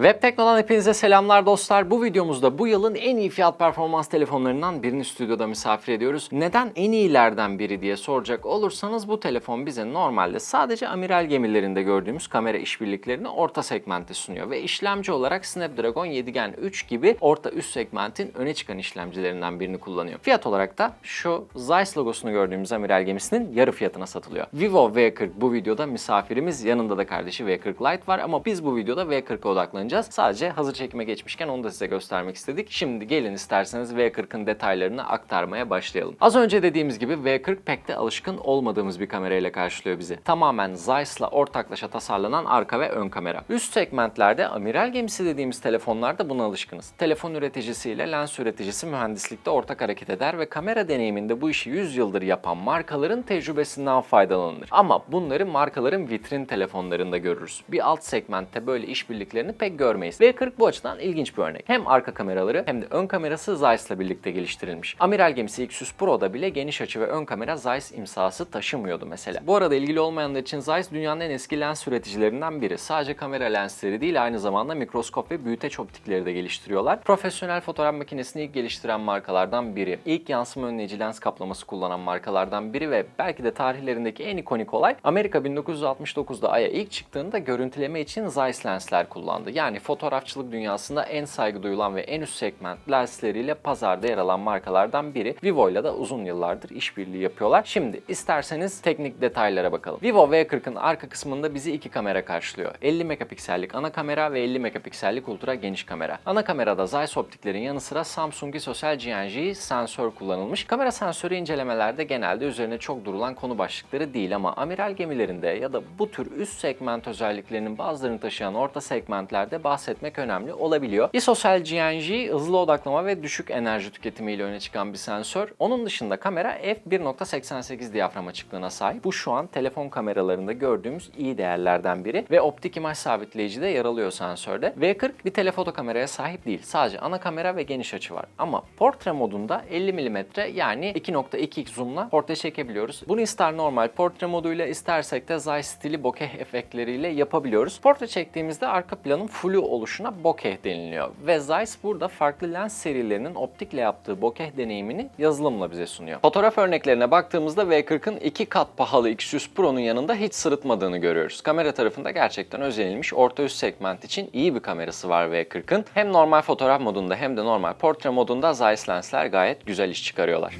Web Tekno'dan hepinize selamlar dostlar. Bu videomuzda bu yılın en iyi fiyat performans telefonlarından birini stüdyoda misafir ediyoruz. Neden en iyilerden biri diye soracak olursanız bu telefon bize normalde sadece amiral gemilerinde gördüğümüz kamera işbirliklerini orta segmente sunuyor ve işlemci olarak Snapdragon 7 Gen 3 gibi orta üst segmentin öne çıkan işlemcilerinden birini kullanıyor. Fiyat olarak da şu Zeiss logosunu gördüğümüz amiral gemisinin yarı fiyatına satılıyor. Vivo V40 bu videoda misafirimiz yanında da kardeşi V40 Lite var ama biz bu videoda V40'a odaklanacağız. Sadece hazır çekime geçmişken onu da size göstermek istedik. Şimdi gelin isterseniz V40'ın detaylarını aktarmaya başlayalım. Az önce dediğimiz gibi V40 pek de alışkın olmadığımız bir kamerayla karşılıyor bizi. Tamamen Zeiss'la ortaklaşa tasarlanan arka ve ön kamera. Üst segmentlerde amiral gemisi dediğimiz telefonlarda buna alışkınız. Telefon üreticisiyle lens üreticisi mühendislikte ortak hareket eder ve kamera deneyiminde bu işi 100 yıldır yapan markaların tecrübesinden faydalanılır. Ama bunları markaların vitrin telefonlarında görürüz. Bir alt segmentte böyle işbirliklerini pek görmeyiz. V40 bu açıdan ilginç bir örnek. Hem arka kameraları hem de ön kamerası Zeiss'la birlikte geliştirilmiş. Amiral gemisi X100 Pro'da bile geniş açı ve ön kamera Zeiss imzası taşımıyordu mesela. Bu arada ilgili olmayanlar için Zeiss dünyanın en eski lens üreticilerinden biri. Sadece kamera lensleri değil aynı zamanda mikroskop ve büyüteç optikleri de geliştiriyorlar. Profesyonel fotoğraf makinesini ilk geliştiren markalardan biri. İlk yansıma önleyici lens kaplaması kullanan markalardan biri ve belki de tarihlerindeki en ikonik olay Amerika 1969'da Ay'a ilk çıktığında görüntüleme için Zeiss lensler kullandı. Yani fotoğrafçılık dünyasında en saygı duyulan ve en üst segment lensleriyle pazarda yer alan markalardan biri. Vivo ile de uzun yıllardır işbirliği yapıyorlar. Şimdi isterseniz teknik detaylara bakalım. Vivo V40'ın arka kısmında bizi iki kamera karşılıyor. 50 megapiksellik ana kamera ve 50 megapiksellik ultra geniş kamera. Ana kamerada Zeiss optiklerin yanı sıra Samsung ISOCELL GNG sensör kullanılmış. Kamera sensörü incelemelerde genelde üzerine çok durulan konu başlıkları değil ama amiral gemilerinde ya da bu tür üst segment özelliklerinin bazılarını taşıyan orta segmentlerde bahsetmek önemli olabiliyor. ISOCELL GNG hızlı odaklama ve düşük enerji tüketimiyle öne çıkan bir sensör. Onun dışında kamera f1.88 diyafram açıklığına sahip. Bu şu an telefon kameralarında gördüğümüz iyi değerlerden biri ve optik imaj sabitleyici de yer alıyor sensörde. V40 bir telefoto kameraya sahip değil. Sadece ana kamera ve geniş açı var. Ama portre modunda 50 mm yani 2.2x zoom'la portre çekebiliyoruz. Bunu ister normal portre moduyla istersek de Zeiss stili bokeh efektleriyle yapabiliyoruz. Portre çektiğimizde arka planın flu oluşuna bokeh deniliyor. Ve Zeiss burada farklı lens serilerinin optikle yaptığı bokeh deneyimini yazılımla bize sunuyor. Fotoğraf örneklerine baktığımızda V40'ın iki kat pahalı X100 Pro'nun yanında hiç sırıtmadığını görüyoruz. Kamera tarafında gerçekten özenilmiş orta üst segment için iyi bir kamerası var V40'ın. Hem normal fotoğraf modunda hem de normal portre modunda Zeiss lensler gayet güzel iş çıkarıyorlar.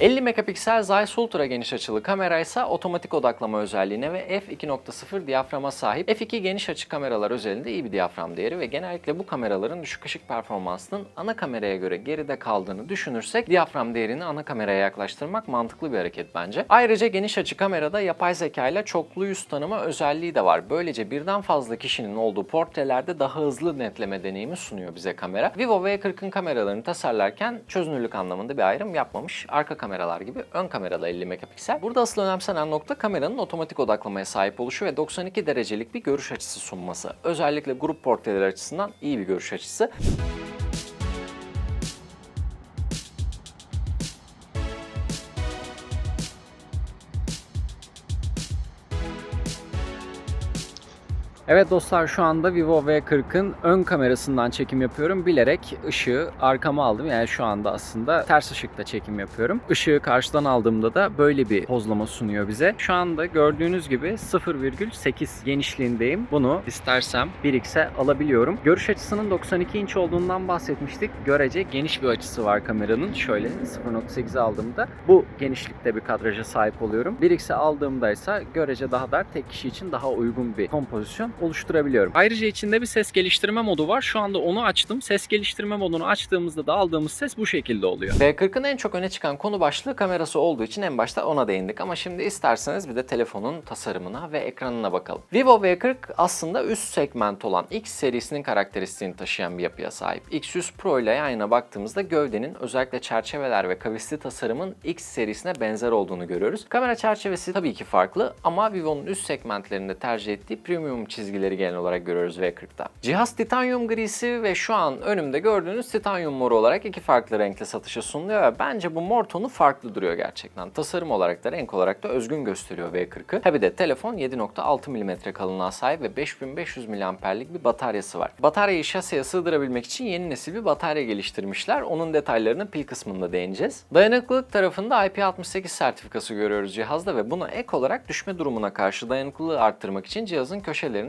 50 megapiksel Zeiss Ultra geniş açılı kamera ise otomatik odaklama özelliğine ve f2.0 diyaframa sahip. f2 geniş açı kameralar özelinde iyi bir diyafram değeri ve genellikle bu kameraların düşük ışık performansının ana kameraya göre geride kaldığını düşünürsek diyafram değerini ana kameraya yaklaştırmak mantıklı bir hareket bence. Ayrıca geniş açı kamerada yapay zeka ile çoklu yüz tanıma özelliği de var. Böylece birden fazla kişinin olduğu portrelerde daha hızlı netleme deneyimi sunuyor bize kamera. Vivo V40'ın kameralarını tasarlarken çözünürlük anlamında bir ayrım yapmamış. Arka kameralar gibi ön kamerada 50 megapiksel. Burada asıl önemsenen nokta kameranın otomatik odaklamaya sahip oluşu ve 92 derecelik bir görüş açısı sunması. Özellikle grup portreleri açısından iyi bir görüş açısı. Evet dostlar şu anda Vivo V40'ın ön kamerasından çekim yapıyorum. Bilerek ışığı arkama aldım. Yani şu anda aslında ters ışıkta çekim yapıyorum. Işığı karşıdan aldığımda da böyle bir pozlama sunuyor bize. Şu anda gördüğünüz gibi 0,8 genişliğindeyim. Bunu istersem 1x'e alabiliyorum. Görüş açısının 92 inç olduğundan bahsetmiştik. Görece geniş bir açısı var kameranın. Şöyle 0.8'e aldığımda bu genişlikte bir kadraja sahip oluyorum. 1x'e aldığımda ise görece daha dar, tek kişi için daha uygun bir kompozisyon oluşturabiliyorum. Ayrıca içinde bir ses geliştirme modu var. Şu anda onu açtım. Ses geliştirme modunu açtığımızda da aldığımız ses bu şekilde oluyor. V40'ın en çok öne çıkan konu başlığı kamerası olduğu için en başta ona değindik ama şimdi isterseniz bir de telefonun tasarımına ve ekranına bakalım. Vivo V40 aslında üst segment olan X serisinin karakteristiğini taşıyan bir yapıya sahip. X100 Pro ile yan yana baktığımızda gövdenin özellikle çerçeveler ve kavisli tasarımın X serisine benzer olduğunu görüyoruz. Kamera çerçevesi tabii ki farklı ama Vivo'nun üst segmentlerinde tercih ettiği premium çizgi çizgileri genel olarak görüyoruz V40'da. Cihaz titanyum grisi ve şu an önümde gördüğünüz titanyum moru olarak iki farklı renkte satışa sunuluyor ve bence bu mor tonu farklı duruyor gerçekten. Tasarım olarak da renk olarak da özgün gösteriyor V40'ı. Tabi de telefon 7.6 mm kalınlığa sahip ve 5500 mAh'lik bir bataryası var. Bataryayı şaseye sığdırabilmek için yeni nesil bir batarya geliştirmişler. Onun detaylarını pil kısmında değineceğiz. Dayanıklılık tarafında IP68 sertifikası görüyoruz cihazda ve buna ek olarak düşme durumuna karşı dayanıklılığı arttırmak için cihazın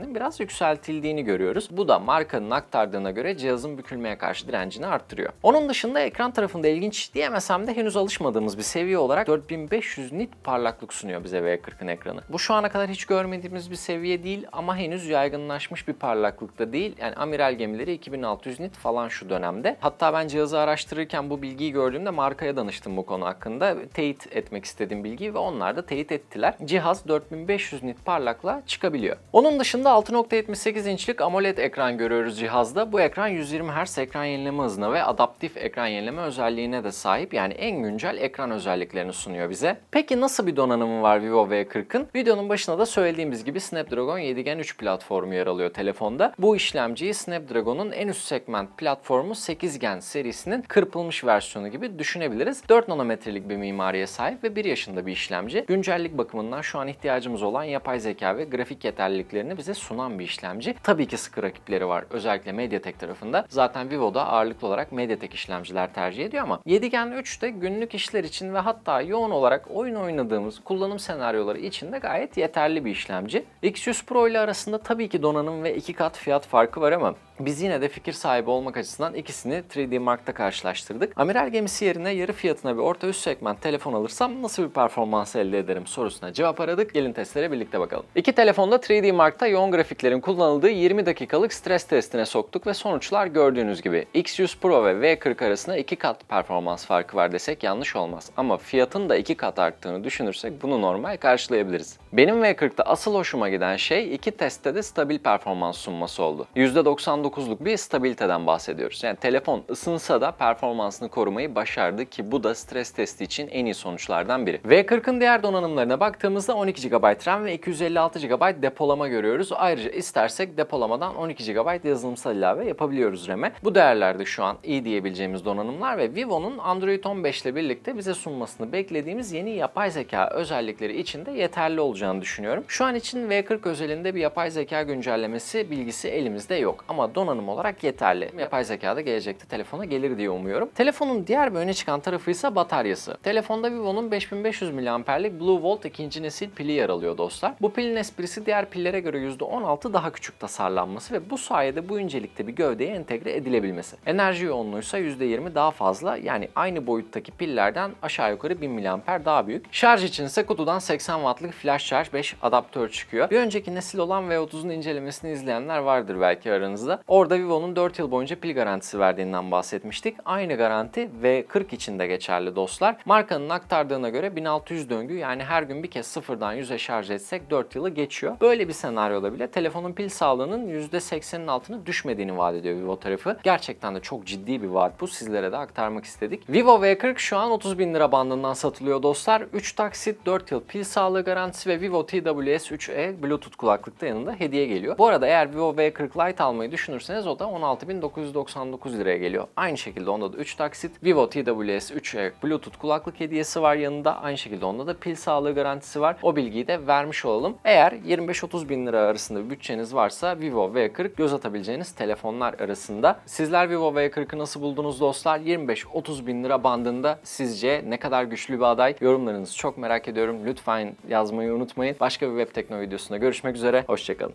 köşelerinin biraz yükseltildiğini görüyoruz. Bu da markanın aktardığına göre cihazın bükülmeye karşı direncini arttırıyor. Onun dışında ekran tarafında ilginç diyemesem de henüz alışmadığımız bir seviye olarak 4500 nit parlaklık sunuyor bize V40'ın ekranı. Bu şu ana kadar hiç görmediğimiz bir seviye değil ama henüz yaygınlaşmış bir parlaklıkta değil. Yani amiral gemileri 2600 nit falan şu dönemde. Hatta ben cihazı araştırırken bu bilgiyi gördüğümde markaya danıştım bu konu hakkında. Teyit etmek istediğim bilgiyi ve onlar da teyit ettiler. Cihaz 4500 nit parlaklığa çıkabiliyor. Onun dışında 6.78 inçlik AMOLED ekran görüyoruz cihazda. Bu ekran 120 Hz ekran yenileme hızına ve adaptif ekran yenileme özelliğine de sahip. Yani en güncel ekran özelliklerini sunuyor bize. Peki nasıl bir donanımı var Vivo V40'ın? Videonun başında da söylediğimiz gibi Snapdragon 7 Gen 3 platformu yer alıyor telefonda. Bu işlemciyi Snapdragon'un en üst segment platformu 8 Gen serisinin kırpılmış versiyonu gibi düşünebiliriz. 4 nanometrelik bir mimariye sahip ve 1 yaşında bir işlemci. Güncellik bakımından şu an ihtiyacımız olan yapay zeka ve grafik yeterliliklerini bize sunan bir işlemci. Tabii ki sıkı rakipleri var. Özellikle MediaTek tarafında. Zaten Vivo'da ağırlıklı olarak MediaTek işlemciler tercih ediyor ama 7 Gen 3 de günlük işler için ve hatta yoğun olarak oyun oynadığımız kullanım senaryoları için de gayet yeterli bir işlemci. X100 Pro ile arasında tabii ki donanım ve iki kat fiyat farkı var ama biz yine de fikir sahibi olmak açısından ikisini 3D Mark'ta karşılaştırdık. Amiral gemisi yerine yarı fiyatına bir orta üst segment telefon alırsam nasıl bir performans elde ederim sorusuna cevap aradık. Gelin testlere birlikte bakalım. İki telefonda 3D Mark'ta yoğun grafiklerin kullanıldığı 20 dakikalık stres testine soktuk ve sonuçlar gördüğünüz gibi X100 Pro ve V40 arasında iki kat performans farkı var desek yanlış olmaz. Ama fiyatın da iki kat arttığını düşünürsek bunu normal karşılayabiliriz. Benim V40'ta asıl hoşuma giden şey iki testte de stabil performans sunması oldu. %99'luk bir stabiliteden bahsediyoruz. Yani telefon ısınsa da performansını korumayı başardı ki bu da stres testi için en iyi sonuçlardan biri. V40'ın diğer donanımlarına baktığımızda 12 GB RAM ve 256 GB depolama görüyoruz. Ayrıca istersek depolamadan 12 GB yazılımsal ilave yapabiliyoruz RAM'e. Bu değerlerde şu an iyi diyebileceğimiz donanımlar ve Vivo'nun Android 15 ile birlikte bize sunmasını beklediğimiz yeni yapay zeka özellikleri için de yeterli olacağını düşünüyorum. Şu an için V40 özelinde bir yapay zeka güncellemesi bilgisi elimizde yok ama donanım olarak yeterli. Yapay zeka da gelecekte telefona gelir diye umuyorum. Telefonun diğer bir öne çıkan tarafı ise bataryası. Telefonda Vivo'nun 5500 mAh'lik Blue Volt ikinci nesil pili yer alıyor dostlar. Bu pilin esprisi diğer pillere göre %16 daha küçük tasarlanması ve bu sayede bu incelikte bir gövdeye entegre edilebilmesi. Enerji yoğunluğu ise %20 daha fazla yani aynı boyuttaki pillerden aşağı yukarı 1000 mAh daha büyük. Şarj için ise kutudan 80 wattlık flash charge 5 adaptör çıkıyor. Bir önceki nesil olan V30'un incelemesini izleyenler vardır belki aranızda. Orada Vivo'nun 4 yıl boyunca pil garantisi verdiğinden bahsetmiştik. Aynı garanti V40 için de geçerli dostlar. Markanın aktardığına göre 1600 döngü yani her gün bir kez sıfırdan 100'e şarj etsek 4 yılı geçiyor. Böyle bir senaryoda bile telefonun pil sağlığının %80'in altına düşmediğini vaat ediyor Vivo tarafı. Gerçekten de çok ciddi bir vaat bu. Sizlere de aktarmak istedik. Vivo V40 şu an 30 bin lira bandından satılıyor dostlar. 3 taksit, 4 yıl pil sağlığı garantisi ve Vivo TWS 3e Bluetooth kulaklıkta yanında hediye geliyor. Bu arada eğer Vivo V40 Lite almayı düşünürseniz o da 16.999 liraya geliyor. Aynı şekilde onda da 3 taksit. Vivo TWS 3e Bluetooth kulaklık hediyesi var yanında. Aynı şekilde onda da pil sağlığı garantisi var. O bilgiyi de vermiş olalım. Eğer 25-30 bin lira arasında bir bütçeniz varsa Vivo V40 göz atabileceğiniz telefonlar arasında. Sizler Vivo V40'ı nasıl buldunuz dostlar? 25-30 bin lira bandında sizce ne kadar güçlü bir aday? Yorumlarınızı çok merak ediyorum. Lütfen yazmayı unutmayın. Başka bir web tekno videosunda görüşmek üzere. Hoşçakalın.